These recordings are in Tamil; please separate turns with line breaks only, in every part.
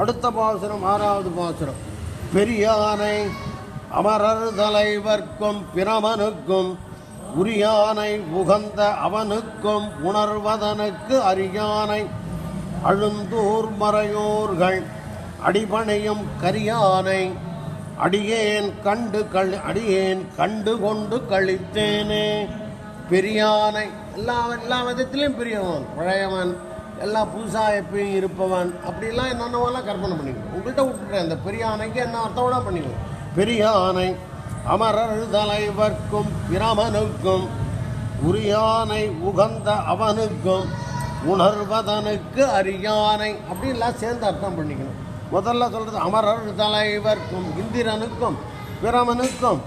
அடுத்த பாசுரம் ஆறாவது பாசுரம். பெரியானை அமரர் தலைவர்க்கும் பிரமனுக்கும் உரியானை உகந்த அவனுக்கும் உணர்வதனுக்கு அறியானை அழுந்தூர் மறையோர்கள் அடிபணியும் கரியானை அடியேன் கண்டு கள் அடியேன் கண்டு கொண்டு கழித்தேனே பெரியானை எல்லா எல்லா விதத்திலையும் பெரியவன் பழையவன். எல்லாம் புதுசாக எப்பயும் இருப்பவன். அப்படிலாம் என்னென்னவெல்லாம் கற்பனை பண்ணிக்கணும். உங்கள்கிட்ட விட்டுட்டேன் அந்த பெரிய ஆணைக்கு என்ன அர்த்தம் பண்ணிக்கணும். பெரிய ஆணை அமரர் தலைவர்க்கும் பிரமனுக்கும் உரியானை உகந்த அவனுக்கும் உணர்வதனுக்கு அரியானை அப்படின்லாம் சேர்ந்து அர்த்தம் பண்ணிக்கணும். முதல்ல சொல்கிறது அமரர் தலைவர்க்கும் இந்திரனுக்கும் பிரமனுக்கும்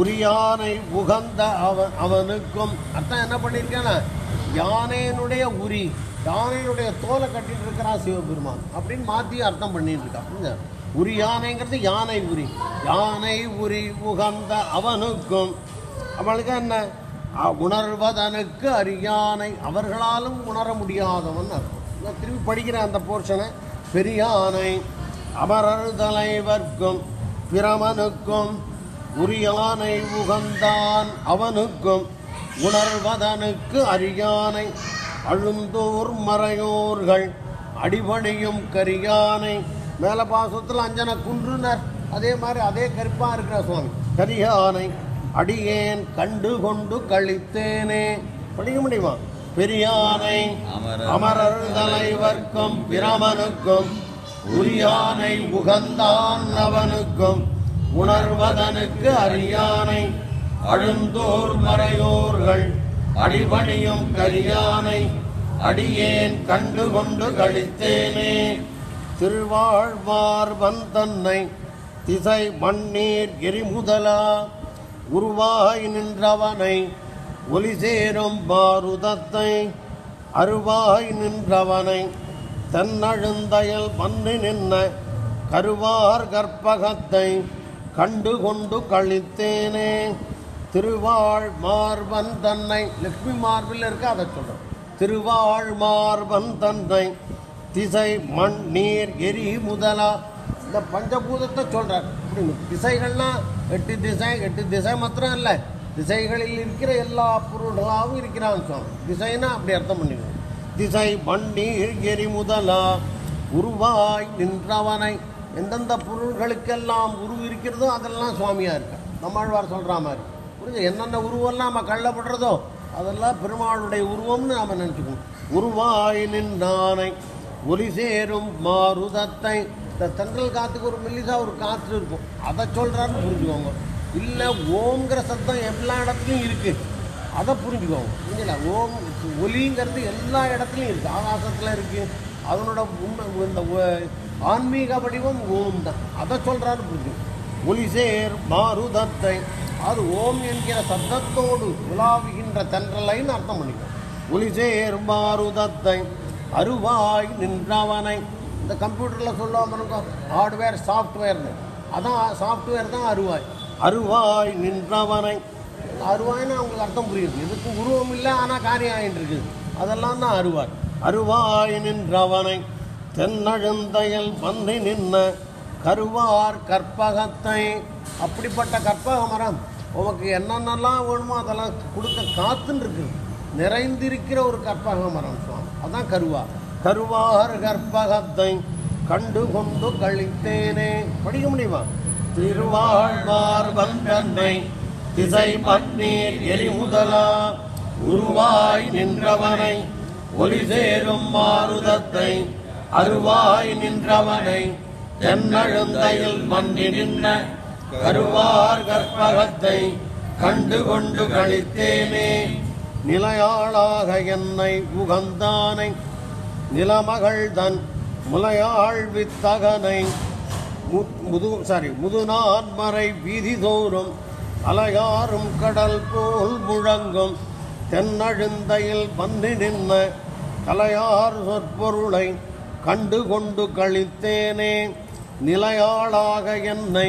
உரியானை உகந்த அவன் அவனுக்கும். அர்த்தம் என்ன பண்ணியிருக்கேன்னா யானையினுடைய உரி. யானையினுடைய தோலை கட்டிட்டு இருக்கிறான் சிவபெருமான் அப்படின்னு மாற்றி அர்த்தம் பண்ணிட்டு இருக்கான் உரி யானைங்கிறது யானை உரி. யானை உரி உகந்த அவனுக்கும். அவளுக்கு என்ன? உணர்வதனுக்கு அரியானை. அவர்களாலும் உணர முடியாதவன் அர்த்தம் நான் திரும்பி படிக்கிறேன் அந்த போர்ஷனை. பெரியானை அமரர் தலைவர்க்கும் பிரமனுக்கும் உரியானை உகந்தான் அவனுக்கும். உணர்வதனுக்கு அரியானை. அழுந்தோர் மறையோர்கள் அடிபணியும் கரியானை மேல பாசத்தில் அஞ்சன குன்றுனர். அதே மாதிரி அதே கருப்பா இருக்கிற சுவாமி. கரியானை அடியேன் கண்டு கொண்டு கழித்தேனே. படிக்க முடியுமா? பெரியானை அமரர் தலைவர்க்கும் பிரமனுக்கும் உரியானை உகந்தான் அவனுக்கும் உணர்வதனுக்கு அறியானை அழுந்தோர் மறையோர்கள் அடிபணியும் கரியானை அடியேன் கண்டு கொண்டு கழித்தேனே. திருவாழ்வார்வன் தன்னை திசை மண்ணீர் எரிமுதலா உருவாய் நின்றவனை ஒலி சேரும் பாருதத்தை அருவாய் நின்றவனை தன்னழுந்தயல் மண்ணு நின்ன கருவார் கற்பகத்தை கண்டு கொண்டு கழித்தேனே. திருவாழ் மார்பன் தன்னை லக்ஷ்மி மார்பில் இருக்க? அதை சொல்கிறோம் திருவாழ் மார்பன் தன்னை திசை மண் நீர் எரி முதலா இந்த பஞ்சபூதத்தை சொல்கிறார் அப்படின்னு. திசைகள்னால் எட்டு திசை எட்டு திசை மாத்திரம் இல்லை. திசைகளில் இருக்கிற எல்லா பொருள்களாகவும் இருக்கிறான் சொல்லணும் திசைனா அப்படி அர்த்தம் பண்ணிக்கணும். திசை மண்ணீர் எரி முதலா உருவாய் நின்றவனை. எந்தெந்த பொருள்களுக்கெல்லாம் உருவு இருக்கிறதோ அதெல்லாம் சுவாமியாக இருக்க? நம்மாழ்வார் சொல்கிற மாதிரி. புரிஞ்சு என்னென்ன உருவம்லாம் நம்ம கள்ளப்படுறதோ அதெல்லாம் பெருமாளுடைய உருவம்னு நாம் நினச்சிக்கணும் உருவாயினின் தானை ஒலி சேரும் மாருதத்தை. இந்த தென்றல் காற்றுக்கு ஒரு மெல்லிசாக ஒரு காற்று இருக்கும். அதை சொல்கிறாருன்னு புரிஞ்சுக்கோங்க. இல்லை ஓம்ங்கிற சத்தம் எல்லா இடத்துலையும் இருக்குது அதை புரிஞ்சுக்கோங்க. புரிஞ்சல ஓம் ஒலிங்கிறது எல்லா இடத்துலையும் இருக்குது ஆகாசத்தில் இருக்குது அதனோட உண்மை இந்த ஆன்மீக வடிவம் ஓம் தான் அதை சொல்கிறாரு புரிஞ்சுக்கோங்க. ஒலிசேர் மாருதத்தை. அது ஓம் என்கிற சப்தத்தோடு உலாவுகின்ற தென்றலைன்னு அர்த்தம் பண்ணிக்கும் ஒலிசேர் மாருதத்தை. அருவாய் நின்றவனை. இந்த கம்ப்யூட்டரில் சொல்லாமல் ஹார்ட்வேர் சாஃப்ட்வேர்னு அதான் சாஃப்ட்வேர் தான் அருவாய். அருவாய் நின்றவனை. அருவாய்னு அவங்களுக்கு அர்த்தம் புரியுது. இதுக்கு உருவம் இல்லை ஆனால் காரியம் ஆகிட்டு இருக்குது. அதெல்லாம் தான் அருவாய். அருவாய் நின்றவனை. தென்னழந்தையல் பந்தை நின்ன கருவார் கற்பகத்தை. அப்படிப்பட்ட கற்பக மரம். உமக்கு என்னென்னலாம் வேணுமோ அதெல்லாம் கொடுக்க காத்துன்னு இருக்குது நிறைந்திருக்கிற ஒரு கற்பக மரம் சுவாமி. அதான் கருவா. கருவார் கற்பகத்தை கண்டு கொண்டு கழித்தேனே. படிக்க முடியுமா? திருவாழ்வார் வந்தன்னை திசை பன்னீர் எரிமுதலா உருவாய் நின்றவனை ஒளி சேரும் மாருதத்தை அருவாய் நின்றவனை தென்னழுந்தையில் மன்னி நின்ன கருவார் கற்பகத்தை கண்டு கொண்டு கழித்தேனே நிலையாளாக என்னை உகந்தானை நிலமகள் தன் முலையாள் வித்தகனை முது சாரி முதுநான்மறை வீதி தோறும் அலையாறும் கடல் போல் முழங்கும் தென்னழுந்தையில் வந்து நின்ன கலையார் சொற்பொருளை கண்டு கொண்டு கழித்தேனே நிலையாளாக என்னை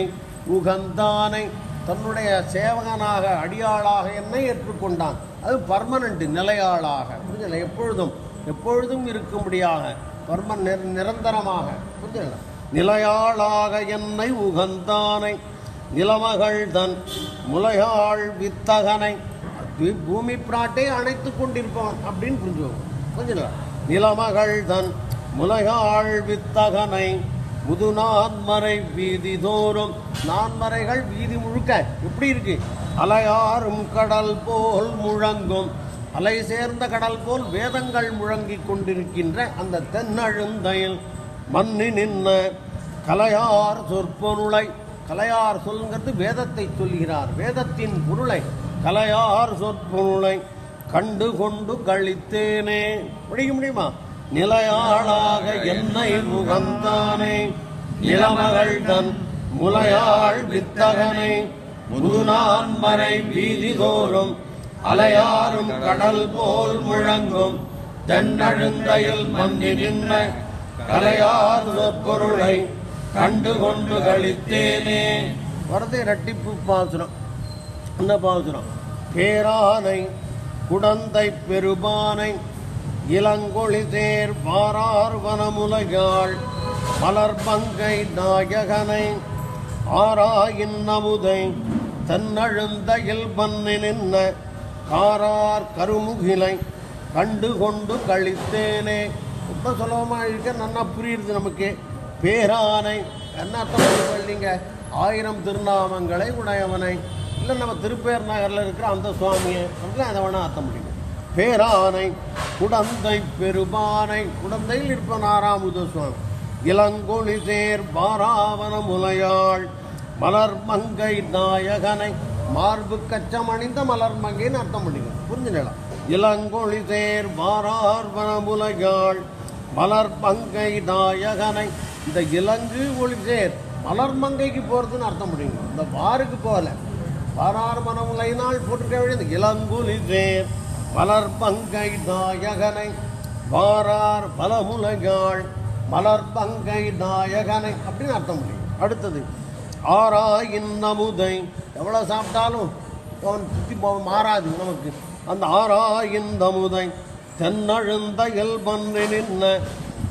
உகந்தானை தன்னுடைய சேவகனாக அடியாளாக என்னை ஏற்றுக்கொண்டான். அது பர்மனண்ட் நிலையாளாக. புரிஞ்சல எப்பொழுதும் எப்பொழுதும் இருக்கும்படியாக பர்மன் நிரந்தரமாக. புரிஞ்சல நிலையாளாக என்னை உகந்தானை நிலமகள் தன் முலையாள் வித்தகனை பூமி பிராட்டை அணைத்து கொண்டிருப்பவன் அப்படின்னு புரிஞ்சுக்கோங்க. புரிஞ்சுங்களா நிலமகள் தன் முலையாள் வித்தகனை புது நான்மறை வீதி தோறும் நான்மறைகள் வீதி முழுக்க எப்படி இருக்கு? அலையாறும் கடல் போல் முழங்கும். அலை சேர்ந்த கடல் போல் வேதங்கள் முழங்கிக் கொண்டிருக்கின்ற அந்த தென்னழுந்தையில் மண்ணி நின்ன கலையார் சொற்பொருளை கலையார் சொல்லுங்கிறது வேதத்தை சொல்கிறார். வேதத்தின் பொருளை கலையார் சொற்பொருளை கண்டு கொண்டு கழித்தேனே முடிக்க முடியுமா? நிலையாளாக என்னை முகந்தானே. இளமகள் தன் முலையாள் வித்தகனை. முதுநான் மறை வீதி தோறும் அலையாறும் கடல் போல் முழங்கும். தென்னழுந்தையில் மந்தி நின்ற கலையாத பொருளை கண்டு கொண்டு கழித்தேனே வரது இரட்டிப்பு பாசுரம். என்ன பாசுரம்? பேரானை குடந்தை பெருமானை இளங்கொழி தேர் வாரார் மலர் மலர்பங்கை நாயகனை ஆராயின் நமுதை தன்னழுந்தையில் பண்ணி நின்ன காரார் கருமுகிலை கண்டு கொண்டு கழித்தேனே ரொம்ப சுலபமாக இருக்க. நல்லா புரியுது நமக்கு. பேரானை என்ன சொல்லிங்க ஆயிரம் திருநாமங்களை உடையவனை. இல்லை நம்ம திருப்பேர் நகரில் இருக்கிற அந்த சுவாமியை. அப்படின்னா அதை வேணால் அர்த்தம் முடியும் பேரானை குடந்தை பெருமானை குடந்தையில் இருப்பவன் ஆறாமுத சுவாமி இளங்கொழி சேர் பாராவன முலையாள் மலர் மங்கை நாயகனை மார்பு கச்சம் அணிந்த மலர் மங்கைன்னு அர்த்தம் பண்ணிக்கணும். புரிஞ்சுக்கலாம் இளங்கொழி தேர் பாரார்வன முலையாள் மலர் மங்கை நாயகனை இந்த இலங்கு ஒளி சேர் மலர் மங்கைக்கு போகிறதுன்னு அர்த்தம் பண்ணிக்கணும். இந்த வாருக்கு போகல. பாரார் மனமுலையினால் போட்டுக்க இந்த இளங்குலி சேர். மலர் நாயகனை வாரார் பலமுலையாள் மலர்பங்கை நாயகனை அப்படின்னு அர்த்தம் முடியும் அடுத்தது ஆராயின் நமுதை. எவ்வளோ சாப்பிட்டாலும் அவன் சுற்றி போக மாறாது நமக்கு. அந்த ஆராயின் நமுதை தென்னழுந்த பண்ணி நின்ன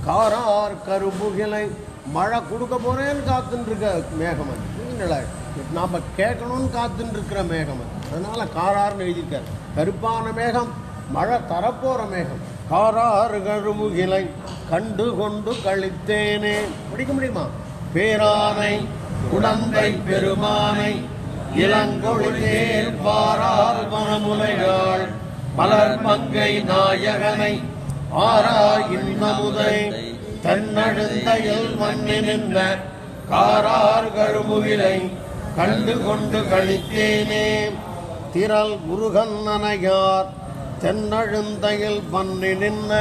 காரார் கருபுகிலை மழை கொடுக்க போகிறேன்னு காத்துன்ருக்க மேகம் அது நாம கேட்கணும்னு காத்துன்னு இருக்கிற மேகம் அது அதனால காரார்னு எழுதியிருக்காரு. கருப்பான மேகம் மழை தரப்போற மேகம். காராறு கழுமுகிலை கண்டு கொண்டு கழித்தேனே. படிக்க முடியுமா? பேரானை குழந்தை பெருமானை இளங்கொழிதேர் பாரால் மனமுலையாள் மலர் மங்கை நாயகனை ஆரா இன்னமுதை தன்னழுந்தையில் மண்ணி காரார் கருமுகிலை கண்டு கொண்டு கழித்தேனே. திரள் முருகன் தென்னழுந்தையில் பண்ணி நின்ன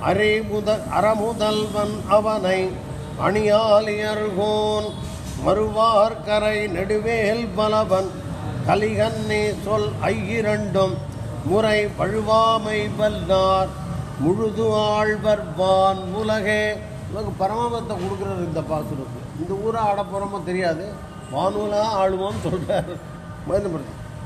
அறிமுத அறமுதல்வன் அவனை அணியாலியர்கோன் மறுவார்கரை நெடுவேல் பலவன் கலிகன்னே சொல் ஐயிரண்டும் முறை வழுவாமை வல்லார் முழுது ஆழ்வர்வான் உலகே. உலக பரமபத்தை கொடுக்குறாரு இந்த பாசுரத்து இந்த ஊரை ஆடப்போகிறோமோ தெரியாது. வானூலாக ஆளுவோம்னு சொல்கிறார் மருந்து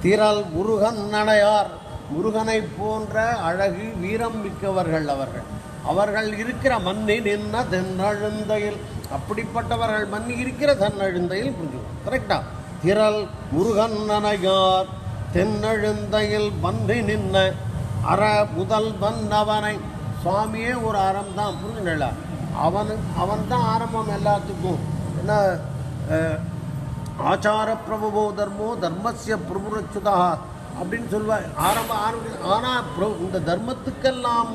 திரள் முருகன் நடையார். முருகனை போன்ற அழகு வீரம் மிக்கவர்கள் அவர்கள். அவர்கள் இருக்கிற மண்ணி நின்ன தென்னழுந்தையில். அப்படிப்பட்டவர்கள் மண் இருக்கிற தென்னழுந்தையில் புரிஞ்சுக்கணும் கரெக்டா திரள் முருகன் நனையார் தென்னழுந்தையில் மண்ணி நின்ன அற முதல் அவனை சுவாமியே ஒரு அறம் தான். புரிஞ்சுங்களா அவனு அவன் தான் ஆரம்பம் எல்லாத்துக்கும். என்ன ஆச்சார பிரபுவோ தர்மோ தர்மஸ்ய பிரபுரச்சுதா அப்படின்னு சொல்லுவார். ஆரம்ப ஆரம்பி ஆனால் பிர- இந்த தர்மத்துக்கெல்லாம்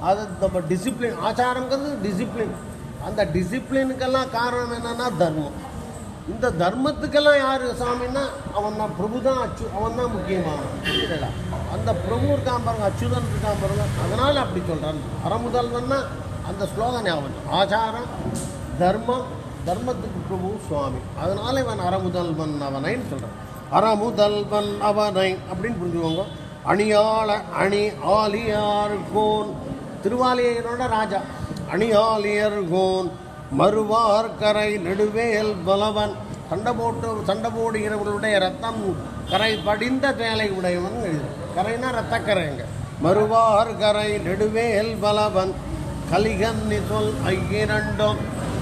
அது நம்ம டிசிப்ளின் ஆச்சாரங்கிறது டிசிப்ளின் அந்த டிசிப்ளினுக்கெல்லாம் காரணம் என்னென்னா தர்மம். இந்த தர்மத்துக்கெல்லாம் யார் சாமின்னா அவன் தான் பிரபு தான் அச்சு அவன் தான் முக்கியமானவன். அந்த பிரபு இருக்கான் பாருங்க அச்சுதன் இருக்கான் பாருங்க. அதனால் அப்படி சொல்கிறான் அறமுதல்வன்னா அந்த ஸ்லோகன் அவன் ஆச்சாரம் தர்மம் தர்மத்துக்கு பிரபு சுவாமி. அதனால் இவன் அறமுதல்வன் அவனைன்னு சொல்கிறான் அறமுதல்வன் அவனை அப்படின்னு புரிஞ்சுக்கோங்க. அணியாள அணி ஆலியார் கோன். திருவாலியனோட ராஜா. அணியாலியர் கோன். மறுவார்கரை நெடுவேல் பலவன் சண்டை போட்டு சண்டை போடுகிறவர்களுடைய ரத்தம் கரை படிந்த வேலை உடையவன் எழுது. கரைனா ரத்தக்கரைங்க. மறுவார்கரை நெடுவேல் பலவன் கலிகன்னி சொல் ஐயிரண்டும்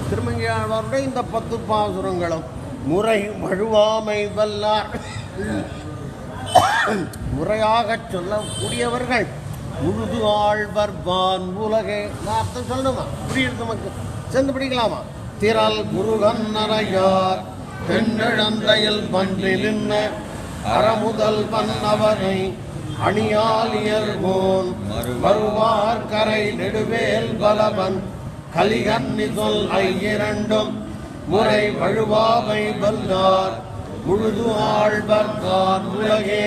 திருமங்கையாழ்வாருடைய இந்த பத்து பாசுரங்களும் முறை வழுவாமை வல்லார் முறையாகச் சொல்லக்கூடியவர்கள் முழுது ஆழ்வர் வான் உலகே அர்த்தம் சொல்லணுமா புரியுது நமக்கு. சேர்ந்து பிடிக்கலாமா? திரள் முருகன் நரையார் தென்னழந்தையில் பன்றிலின்ன அறமுதல் பன்னவரை அணியால் இயல்போன் வருவார் கரை நெடுவேல் பலவன். கலிகன்னி சொல் ஐயிரண்டும் முறை வழுவாமை வல்லார் முழுது ஆழ்வர்கான் உலகே